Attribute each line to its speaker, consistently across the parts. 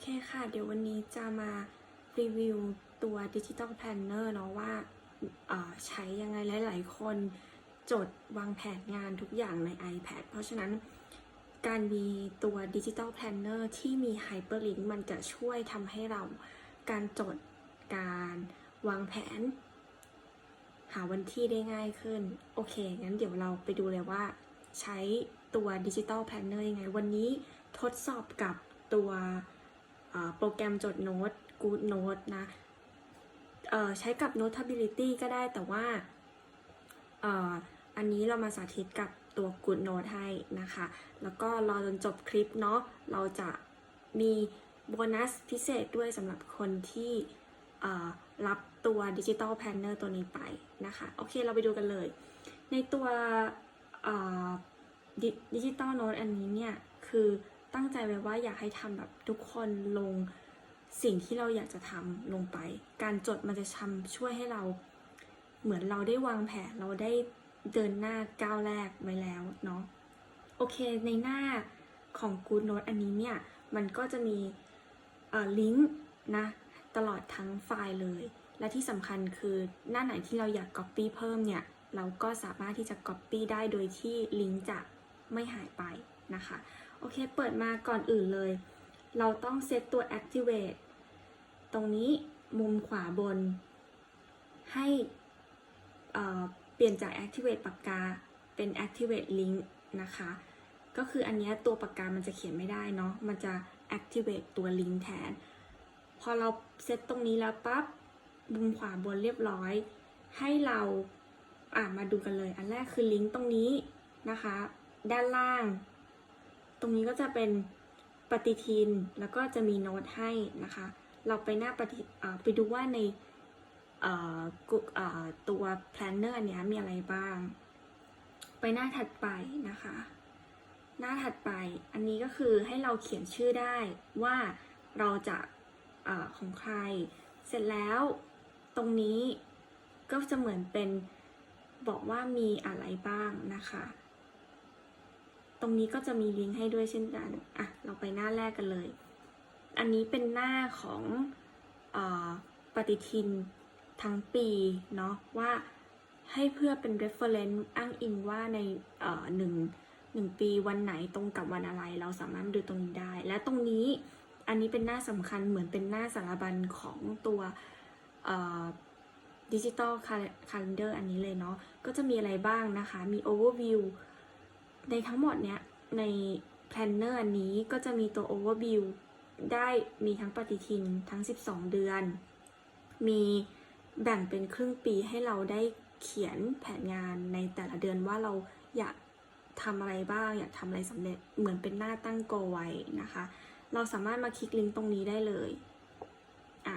Speaker 1: เคค่ะ เดี๋ยววันนี้จะมารีวิวตัว Digital Planner เนาะว่าใช้ยังไงหลาย ๆ คนจดวางแผนงานทุกอย่างใน iPad เพราะฉะนั้นการมีตัว Digital Planner ที่มี Hyperlink มันจะช่วยทำให้เราการจดการวางแผน หาวันที่ได้ง่ายขึ้น โอเค งั้นเดี๋ยวเราไปดูเลยว่า ใช้ตัว Digital Planner ยังไง วันนี้ทดสอบกับตัว โปรแกรมจดโน้ต Good Note นะใช้กับ Notability ก็ได้แต่ว่าอันนี้เรามาสาธิตกับตัว Good Note ให้นะคะ แล้วก็รอจนจบคลิปเนาะเราจะมีโบนัสพิเศษด้วยสำหรับคนที่รับตัว Digital Planner ตัวนี้ไปนะคะ โอเคเราไปดูกันเลย ในตัวดิจิตอลโน้ตอันนี้เนี่ย คือ ตั้งใจไว้ว่าอยากให้ทำแบบทุกคนลงสิ่งที่เราอยากจะทำลงไป การจดมันจะทำช่วยให้เรา เหมือนเราได้วางแผนเราได้เดินหน้าก้าวแรกไว้แล้วเนาะโอเคในหน้าของ Good Note อันนี้เนี่ย มันก็จะมีลิงก์นะ ตลอดทั้งไฟล์เลย และที่สำคัญคือหน้าไหนที่เราอยาก Copy เพิ่มเนี่ย เราก็สามารถที่จะ Copy ได้โดยที่ลิงก์จะไม่หายไปนะคะ โอเค เปิดมาก่อนอื่นเลย เราต้องเซตตัว activate ตรงนี้มุมขวาบน ให้เเปลี่ยนจาก activate ปากกาเป็น activate link นะคะ ก็คืออันนี้ตัวปากกามันจะเขียนไม่ได้เนาะ มันจะ activate ตัว link แทน พอเราเซตตรงนี้แล้วปั๊บ มุมขวาบนเรียบร้อย ให้เราอ่ามาดูกันเลย อันแรกคือลิงก์ตรงนี้นะคะ ด้านล่าง ตรงนี้ก็จะเป็นปฏิทินแล้วก็จะมีโน้ตให้นะคะ เราไปหน้าปฏิไปดูว่าในเอ่อกุเอ่อตัว planner อันเนี้ยมีอะไรบ้าง ไปหน้าถัดไปนะคะ หน้าถัดไปอันนี้ก็คือให้เราเขียนชื่อได้ว่าเราจะอของใคร เสร็จแล้วตรงนี้ก็จะเหมือนเป็นบอกว่ามีอะไรบ้างนะคะ ตรงนี้ก็จะมีลิงก์ให้ด้วยเช่นกันอะเราไปหน้าแรกกันเลย อันนี้เป็นหน้าของอปฏิทินทั้งปีเนาะว่าให้เพื่อเป็น reference อ้างอิงว่าในหนึ่งหนึ่งปีวันไหนตรงกับวันอะไร เราสามารถดูตรงนี้ได้ และตรงนี้อันนี้เป็นหน้าสำคัญเหมือนเป็นหน้าสารบัญของตัวดิจิตอลคาล endar อันนี้เลยเนาะก็จะมีอะไรบ้างนะคะ มี overview ในทั้งหมดเนี้ยใน planner อันนี้ก็จะมีตัว overview ได้มีทั้งปฏิทินทั้ง 12 เดือน มีแบ่งเป็นครึ่งปีให้เราได้เขียนแผนงานในแต่ละเดือนว่าเราอยากทำอะไรบ้าง อยากทำอะไรสำเร็จเหมือนเป็นหน้าตั้งโกไว้นะคะ เราสามารถมาคลิกลิงก์ตรงนี้ได้เลยอะ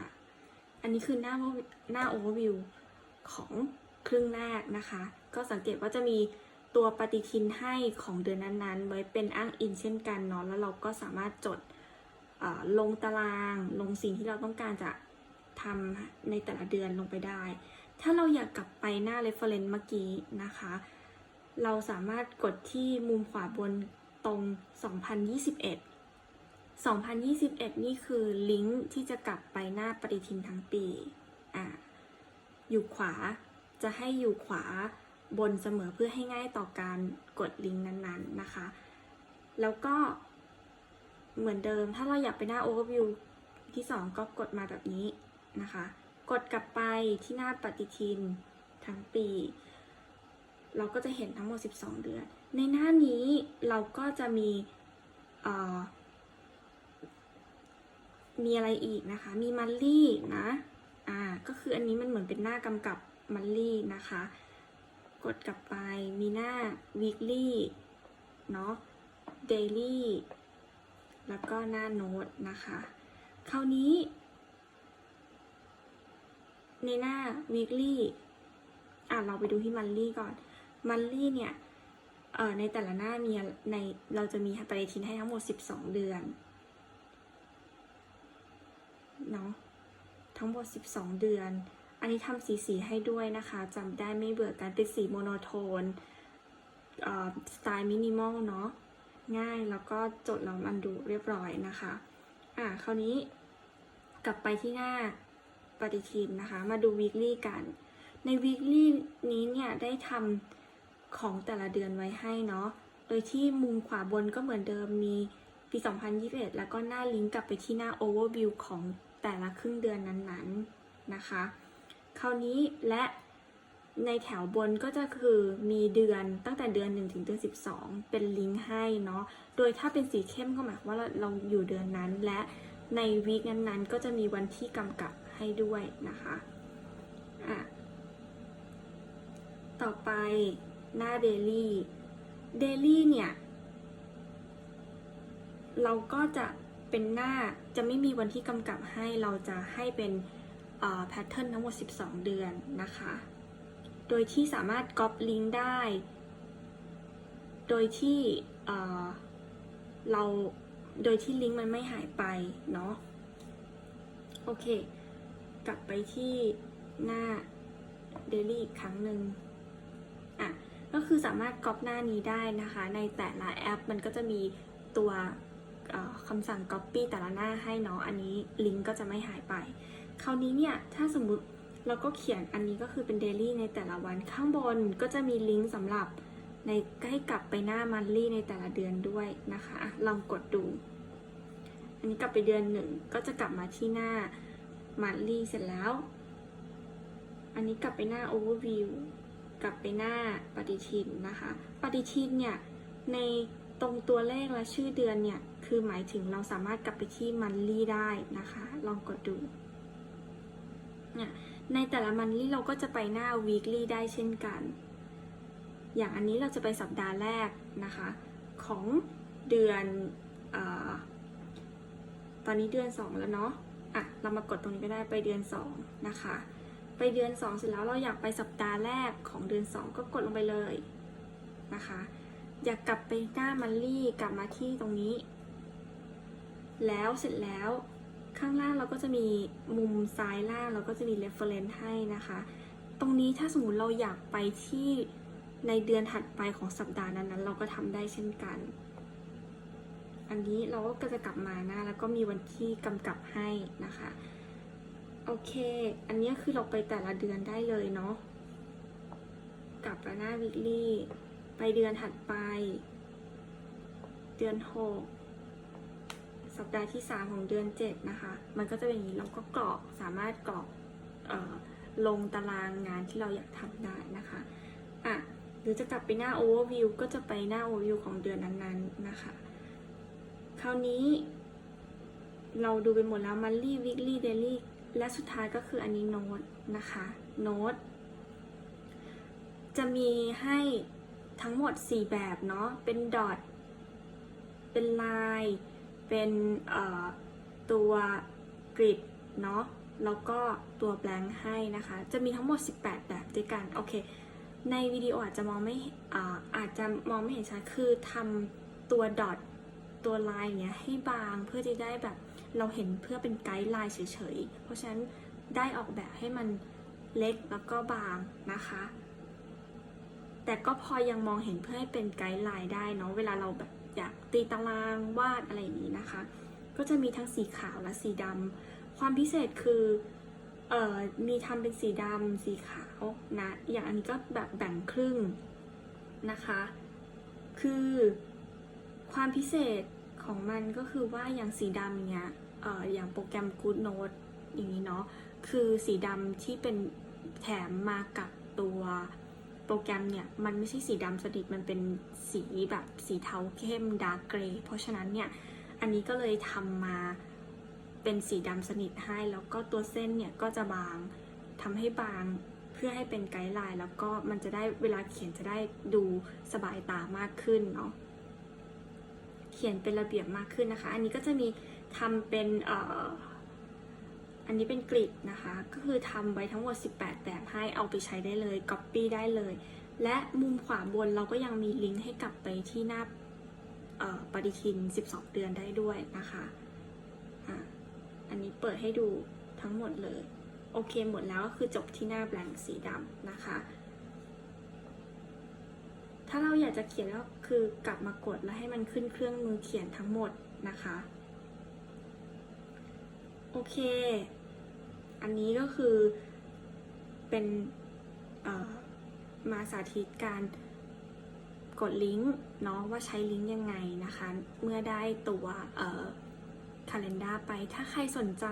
Speaker 1: อันนี้คือหน้าหน้า overview ของครึ่งแรกนะคะ ก็สังเกตว่าจะมี ตัวปฏิทินให้ของเดือนนั้นๆ ไว้เป็นอ้างอิงเช่นกันเนาะแล้วเราก็สามารถจดลงตารางลงสิ่งที่เราต้องการจะทำในแต่ละเดือนลงไปได้ ถ้าเราอยากกลับไปหน้า reference เมื่อกี้นะคะ เราสามารถกดที่มุมขวาบนตรง 2021 2021 นี่คือลิงก์ที่จะกลับไปหน้าปฏิทินทั้งปี อะอยู่ขวา จะให้อยู่ขวา บนเสมอเพื่อให้ง่ายต่อการกดลิงก์นั้นๆนะคะ แล้วก็เหมือนเดิมถ้าเราอยากไปหน้า overview ที่ 2 ก็กดมาแบบนี้นะคะ กดกลับไปที่หน้าปฏิทินทั้งปี เราก็จะเห็นทั้งหมด 12 เดือน ในหน้านี้เราก็จะมีมีอะไรอีกนะคะ มีมันลี่นะ อ่า ก็คืออันนี้มันเหมือนเป็นหน้ากำกับมันลี่นะคะ กดกลับไปมีหน้า weekly เนาะ daily แล้วก็หน้าโน้ตนะคะ คราวนี้ ในหน้า weekly อะเราไปดูที่มันลี่ก่อนมันลี่เนี่ยเอ่อในแต่ละหน้ามีในเราจะมีปฏิทินให้ทั้งหมด 12 เดือนเนาะทั้งหมด 12 เดือน อันนี้ทำสีสีให้ด้วยนะคะจำได้ไม่เบื่อการเป็นสีโมโนโทนสไตล์มินิมอลเนาะง่ายแล้วก็จดแล้วมันดูเรียบร้อยนะคะอันอะคราวนี้กลับไปที่หน้าปฏิทินนะคะ มาดู weekly กัน ใน weekly นี้เนี่ยได้ทำของแต่ละเดือนไว้ให้เนาะ โดยที่มุมขวาบนก็เหมือนเดิมมีปี 2021 แล้วก็หน้าลิงก์กลับไปที่หน้า overview ของแต่ละครึ่งเดือนนั้นๆนะคะ คราวนี้และในแถวบนก็จะคือมีเดือนตั้งแต่เดือน 1 ถึงเดือน 12 เป็นลิงก์ให้เนาะ โดยถ้าเป็นสีเข้มก็หมายว่าเราเราอยู่เดือนนั้นและในวีคนั้นๆ ก็จะมีวันที่กำกับให้ด้วยนะคะอะต่อไปหน้าเดลี่เดลี่เนี่ย เราก็จะเป็นหน้าจะไม่มีวันที่กำกับให้เราจะให้เป็น แพทเทิร์นทั้งหมด 12 เดือนนะคะ โดยที่สามารถก๊อปลิงก์ได้ โดยที่เราโดยที่ลิงก์มันไม่หายไปเนาะ โอเค กลับไปที่หน้า Daily อีกครั้งหนึ่งอะ ก็คือสามารถก๊อปหน้านี้ได้นะคะ ในแต่ละแอปมันก็จะมีตัวคำสั่ง Copy แต่ละหน้าให้เนาะ อันนี้ลิงก์ก็จะไม่หายไป คราวนี้เนี่ยถ้าสมมุติเราก็เขียนอันนี้ก็คือเป็น Daily ในแต่ละวันข้างบนก็จะมีลิงก์สำหรับในให้กลับไปหน้า Monthly ในแต่ละเดือนด้วยนะคะลองกดดู อันนี้กลับไปเดือนหนึ่งก็จะกลับมาที่หน้า Monthly เสร็จแล้ว อันนี้กลับไปหน้า Overview กลับไปหน้าปฏิทินนะคะ ปฏิทินเนี่ยในตรงตัวเลขและชื่อเดือนเนี่ย คือหมายถึงเราสามารถกลับไปที่ Monthly ได้นะคะ ลองกดดู เนี่ยในแต่ละมันลี่เราก็จะไปหน้า weekly ได้เช่นกัน อย่างอันนี้เราจะไปสัปดาห์แรกนะคะ ของเดือนอตอนนี้เดือน 2 แล้วเนาะอะเรามากดตรงนี้ก็ได้ไปเดือน 2 นะคะ ไปเดือน 2 เสร็จแล้วเราอยากไปสัปดาห์แรกของเดือน 2 ก็กดลงไปเลยนะคะ อยากกลับไปหน้ามันลี่กลับมาที่ตรงนี้ แล้วเสร็จแล้ว ข้างล่างเราก็จะมีมุมซ้ายล่างเราก็จะมี reference ให้นะคะ ตรงนี้ถ้าสมมติเราอยากไปที่ในเดือนถัดไปของสัปดาห์นั้นๆ เราก็ทำได้เช่นกัน อันนี้เราก็จะกลับมานะ แล้วก็มีวันที่กำกับให้นะคะ โอเค อันนี้คือเราไปแต่ละเดือนได้เลยเนาะ กลับมาหน้า weekly ไปเดือนถัดไป เดือนหก สัปดาห์ที่ 3 ของเดือน 7 นะคะ มันก็จะเป็นอย่างนี้เราก็กรอกสามารถกรอกออลงตารางงานที่เราอยากทำได้นะคะอะหรือจะกลับไปหน้า overview ก็จะไปหน้า overview ของเดือนนั้นๆนะคะ คราวนี้ เราดูไปหมดแล้ว monthly weekly daily และสุดท้ายก็คืออันนี้ note นะคะ note จะมีให้ทั้งหมด 4 แบบเนาะเป็น dot เป็นลาย เป็นตัวกริดเนาะแล้วก็ตัวแบงค์ให้นะคะ จะมีทั้งหมด 18 แบบด้วยกัน โอเค ในวิดีโออาจจะมองไม่อาอาจจะมองไม่เห็นชัดคือทำตัวดอทตัวลายเนี้ยให้บางเพื่อจะได้แบบเราเห็นเพื่อเป็นไกด์ไลน์เฉยๆ เพราะฉะนั้นได้ออกแบบให้มันเล็กแล้วก็บางนะคะ แต่ก็พอยังมองเห็นเพื่อให้เป็นไกด์ไลน์ได้เนาะเวลาเราแบบ อยากตีตารางวาดอะไรอย่างนี้นะคะ ก็จะมีทั้งสีขาวและสีดำความพิเศษคือเอ่อมีทำเป็นสีดำสีขาวนะอย่างอันนี้ก็แบบแบ่งครึ่งนะคะ คือความพิเศษของมันก็คือว่าอย่างสีดำเนี้ยเอ่ออย่างโปรแกรม Good Note อย่างนี้เนาะคือสีดำที่เป็นแถมมากับตัว รแกรมเนี่ยมันไม่ใช่สีดำสนิทมันเป็นสีแบบสีเทาเข้มดาร์กเกรย์เพราะฉะนั้นเนี่ยอันนี้ก็เลยทำมาเป็นสีดำสนิทให้ แล้วก็ตัวเส้นเนี่ยก็จะบางทำให้บางเพื่อให้เป็นไกด์ไลน์แล้วก็มันจะได้เวลาเขียนจะได้ดูสบายตามากขึ้นเนาะเขียนเป็นระเบียบมากขึ้นนะคะ อันนี้ก็จะมีทำเป็นเอ่อ อันนี้เป็นกริดนะคะ ก็คือทำไว้ทั้งหมด 18 แบบให้เอาไปใช้ได้เลย Copy ได้เลย และมุมขวาบนเราก็ยังมีลิงก์ให้กลับไปที่หน้าปฏิทิน 12 เดือนได้ด้วยนะคะอะอันนี้เปิดให้ดูทั้งหมดเลย โอเคหมดแล้วก็คือจบที่หน้าแบงค์สีดำนะคะ ถ้าเราอยากจะเขียนก็คือกลับมากดแล้วให้มันขึ้นเครื่องมือเขียนทั้งหมดนะคะ โอเค อันนี้ก็คือเป็นมาสาธิตการกดลิงก์เนาะว่าใช้ลิงก์ยังไงนะคะ เมื่อได้ตัวเอ่อ calendar ไปถ้าใครสนใจ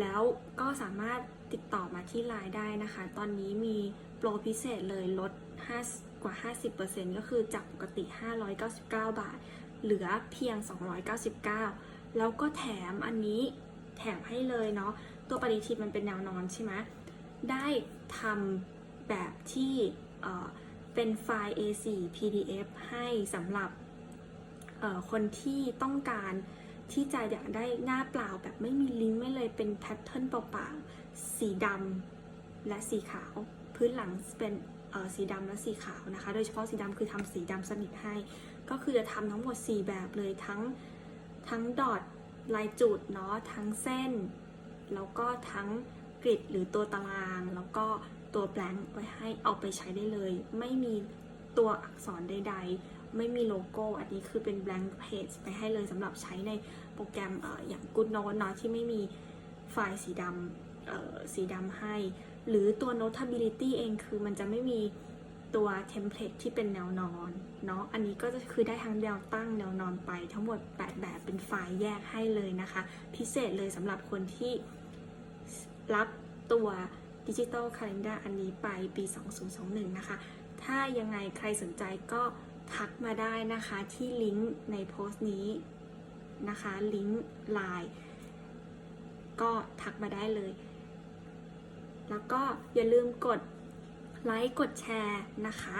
Speaker 1: แล้วก็สามารถติดต่อมาที่ไลน์ได้นะคะ ตอนนี้มีโปรพิเศษเลยลด 5 กว่า 50%ก็คือจากปกติ 599 บาท เหลือเพียง 299 แล้วก็แถมอันนี้แถมให้เลยเนาะ ตัวปฏิทินมันเป็นแนวนอนใช่ไหมได้ทำแบบที่เป็นไฟล์ A4 PDF ให้สำหรับคนที่ต้องการที่จะอยากได้หน้าเปล่าแบบไม่มีลิงก์ไม่เลยเป็นแพทเทิร์นเปล่าๆสีดำและสีขาว พื้นหลังเป็นสีดำและสีขาวนะคะ โดยเฉพาะสีดำคือทำสีดำสนิทให้ ก็คือจะทำทั้งหมด 4 แบบเลยทั้งทั้งดอทลายจุดเนาะทั้งเส้น แล้วก็ทั้งกริดหรือตัวตาราง แล้วก็ตัวแบงค์ไว้ให้เอาไปใช้ได้เลย ไม่มีตัวอักษรใด ๆ ไม่มีโลโก้ อันนี้คือเป็น blank page ไปให้เลยสำหรับใช้ในโปรแกรมออย่าง GoodNote เนาะที่ไม่มีไฟล์สีดำสีดำให้ หรือตัว Notability เองคือมันจะไม่มีตัวเทมเพลตที่เป็นแนวนอนเนาะ อันนี้ก็จะคือได้ทั้งแนวตั้งแนวนอนไปทั้งหมด 8 แบบเป็นไฟล์แยกให้เลยนะคะ พิเศษเลยสำหรับคนที่ รับตัวดิจิตอลคาล endar อันนี้ไปปี 2021 นะคะ ถ้ายังไงใครสนใจก็ทักมาได้นะคะที่ลิงก์ในโพสต์นี้นะคะ ลิงก์ไลน์ก็ทักมาได้เลย แล้วก็อย่าลืมกดไลค์กดแชร์นะคะ